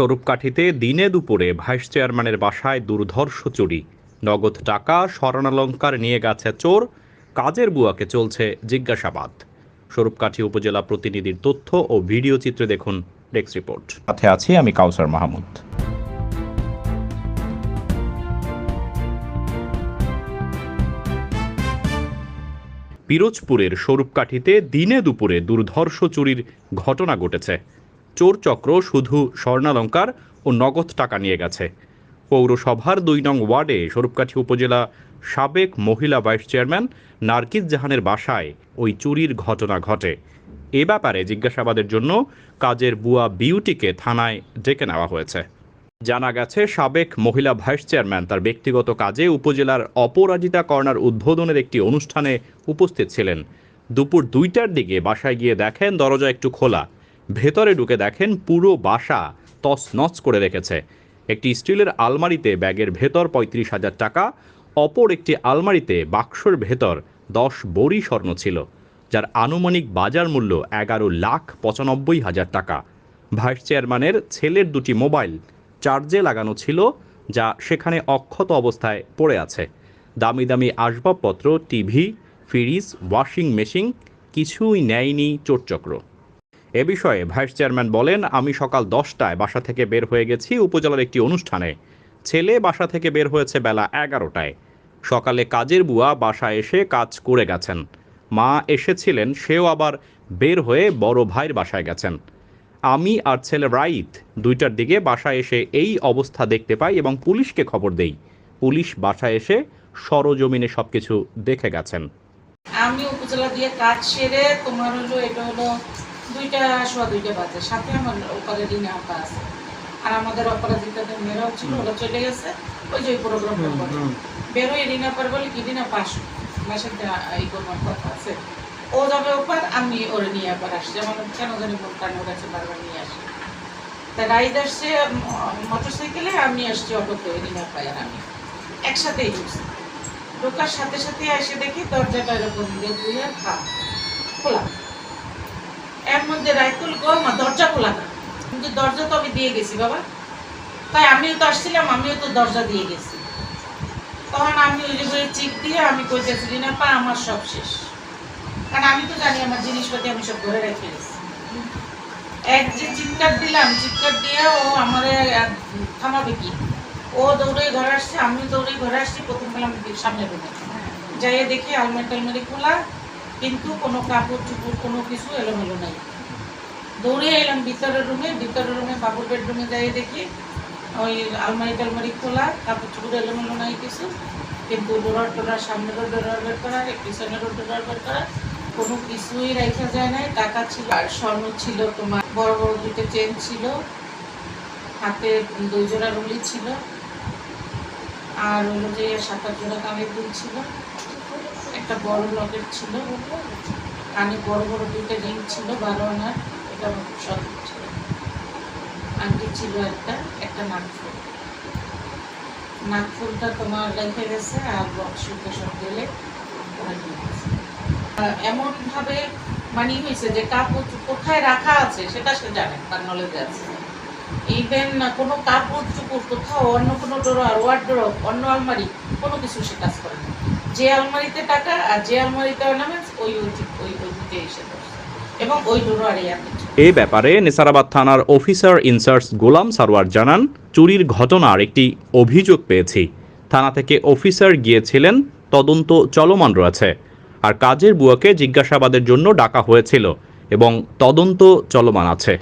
স্বরূপকাঠিতে দিনে দুপুরে ভাইস চেয়ারম্যানের বাসায় দুর্ধর্ষ চুরি। নগদ টাকা স্বর্ণালঙ্কার নিয়ে গেছে চোর। কাজের বুয়াকে চলছে জিজ্ঞাসাবাদ। স্বরূপকাঠি উপজেলা প্রতিনিধির তথ্য ও ভিডিও চিত্রে দেখুন ডেস্ক রিপোর্ট। সাথে আছি আমি কাউসার মাহমুদ। পিরোজপুরের স্বরূপকাঠিতে দিনে দুপুরে দুর্ধর্ষ চুরির ঘটনা ঘটেছে। চোর চক্র, শুধু স্বর্ণালঙ্কার ও নগদ টাকা নিয়ে গেছে। পৌরসভার দুই নং ওয়ার্ডে স্বরূপকাঠি উপজেলা সাবেক মহিলা ভাইস চেয়ারম্যান নার্গিস জাহানের বাসায় ওই চুরির ঘটনা ঘটে। এ ব্যাপারে জিজ্ঞাসাবাদের জন্য কাজের বুয়া বিউটিকে থানায় ডেকে নেওয়া হয়েছে। জানা গেছে, সাবেক মহিলা ভাইস চেয়ারম্যান তার ব্যক্তিগত কাজে উপজেলার অপরাজিতা কর্নার উদ্বোধনের একটি অনুষ্ঠানে উপস্থিত ছিলেন। দুপুর দুইটার দিকে বাসায় গিয়ে দেখেন দরজা একটু খোলা। ভেতরে ঢুকে দেখেন পুরো বাসা তছনছ করে রেখেছে। একটি স্টিলের আলমারিতে ব্যাগের ভেতর পঁয়ত্রিশ হাজার টাকা, অপর একটি আলমারিতে বাক্সর ভেতর দশ বড়ি স্বর্ণ ছিল, যার আনুমানিক বাজার মূল্য এগারো লাখ পঁচানব্বই হাজার টাকা। ভাইস চেয়ারম্যানের ছেলের দুটি মোবাইল চার্জে লাগানো ছিল, যা সেখানে অক্ষত অবস্থায় পড়ে আছে। দামি দামি আসবাবপত্র, টিভি, ফ্রিজ, ওয়াশিং মেশিন, কিছুই নেয়নি চোরচক্র। এ বিষয়ে ভাইস চেয়ারম্যান বলেন, আমি সকাল দশটায় বাসা থেকে বের হয়ে গেছি উপজেলার একটি অনুষ্ঠানে। ছেলে বাসা থেকে বের হয়েছে বেলা এগারোটায়। সকালে কাজের বুয়া বাসায় এসে কাজ করে গেছেন। মা এসেছিলেন, সেও আবার বের হয়ে বড় ভাইয়ের বাসায় গেছেন। আমি আর ছেলে রাইত দুইটার দিকে বাসায় এসে এই অবস্থা দেখতে পাই এবং পুলিশকে খবর দেই। পুলিশ বাসায় এসে সরজমিনে সবকিছু দেখে গেছেন। আমি উপজেলা দিয়ে কাজ সেরে তোমার হলো, এটা হলো দুইটা সোয়া দুইটা বাজে। সাথে আমার ওপারে দিনে আপা আছে। আর আমাদের অপরাজিতাদের মেয়েরাও ছিল ওরা চলে গেছে। ওই যে প্রোগ্রামটা করে বেরোয় রিনা পার বলে কি দিনা পাস মাসের এই করবার কথা আছে। ও যাবে ওপার আমি ওরে নিয়ে আবার আসছি। আমার কেন জানি মন কান ওর কাছে বারবার নিয়ে আসি। তা রাইড আসছে মোটর সাইকেলে আমি আসছি অটোতে রিনা পাই আর আমি। একসাথেই ঢুকছি। ঢোকার সাথে সাথে এসে দেখি দরজাটা এরকম দিয়ে ধুয়ে খা খোলা। এর মধ্যে রাইতুল গো দরজা খোলা কিন্তু দরজা তো আমি দিয়ে গেছি, বাবা। তাই আমিও তো আসছিলাম, আমিও তো দরজা দিয়ে গেছি। তখন আমি ওই যে চিপ দিয়ে আমি কইতেছি না পা, আমার সব শেষ। কারণ আমি তো জানি আমার জিনিসপাতি আমি সব ধরে রেখে গেছি। এক যে চিৎকার দিলাম, চিৎকার দিয়ে ও আমার থামাবে কি? ও দৌড়ে ঘরে আসছে আমি দৌড়ে ঘরে আসছি, প্রথম পেলাম সামনে রুমে যাইয়ে দেখি আলমারি টালমারি খোলা কিন্তু কোনো কাপড় চুপড়, কোনো কিছু এলোমেলো নাই। দৌড়ে এলাম ভিতরের রুমে ভিতরের রুমে বাবুর বেডরুমে যাইয়ে দেখি, ওই আলমারি টালমারি খোলা, কাপড় চুপড় এলোমেলো নাই কিছু। কিন্তু ডোরার টোরার সামনেরও ডোরার বের করা পিছনেরও ডোরার বের করা, কোনো কিছুই রাখা যায় নাই। টাকা ছিল, আর স্বর্ণ ছিল তোমার, বড় বড় দুটো চেন ছিল, হাতে দুই জোড়া রুলি ছিল, আর হলো যে সাত আট জোড়া কানের দুল ছিল। একটা বড় লকেট ছিল, কানে বড় বড় দুইটা রিং ছিল, বারো আনার এটা খুব ছিল। আংটি ছিল একটা একটা নাকফুল নাকফুলটা তোমার রেখে গেছে আর বক্সুলটা সব গেলে এমন ভাবে মানি হয়েছে যে কাপড় কোথায় রাখা আছে সেটা সে জানে, তার নলেজ আছে। ইভেন কোনো কাপড় কোথাও, অন্য কোনো অন্য আলমারি, কোনো কিছু সে কাজ করে না। যে আলমারিতে টাকা আর যে আলমারিতে অর্নামেন্টস ওই ওই ওই দিকে এসে এবং ওই আর এ ব্যাপারে নেসারাবাদ থানার অফিসার ইনচার্জ গোলাম সারওয়ার জানান, চুরির ঘটনার একটি অভিযোগ পেয়েছি। থানা থেকে অফিসার গিয়েছিলেন, তদন্ত চলমান রয়েছে। আর কাজের বুয়াকে জিজ্ঞাসাবাদের জন্য ডাকা হয়েছিল এবং তদন্ত চলমান আছে।